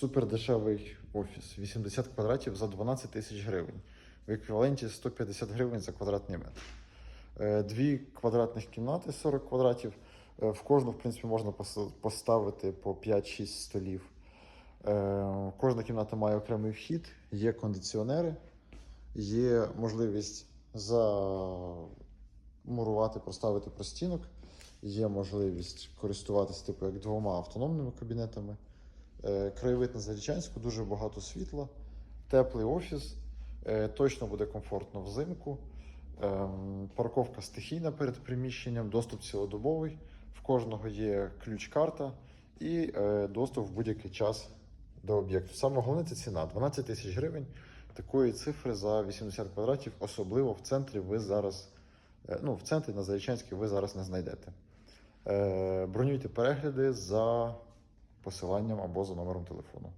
Супер дешевий офіс. 80 квадратів за 12 тисяч гривень. В еквіваленті 150 гривень за квадратний метр. Е, Дві квадратних кімнати 40 квадратів. Е, В кожну, в принципі, можна поставити по 5-6 столів. Е, Кожна кімната має окремий вхід, є кондиціонери, є можливість замурувати, поставити простінок, є можливість користуватися типу як двома автономними кабінетами. Е, Краєвид на Зарічанську, дуже багато світла, теплий офіс, е, точно буде комфортно взимку. Ем, Парковка стихійна перед приміщенням, доступ цілодобовий. В кожного є ключ-карта і е, доступ в будь-який час до об'єкту. Саме головне це ціна 12 тисяч гривень. Такої цифри за 80 квадратів, особливо в центрі ви зараз, ну, в центрі на Зарічанській ви зараз не знайдете. Бронюйте перегляди за посиланням або за номером телефону.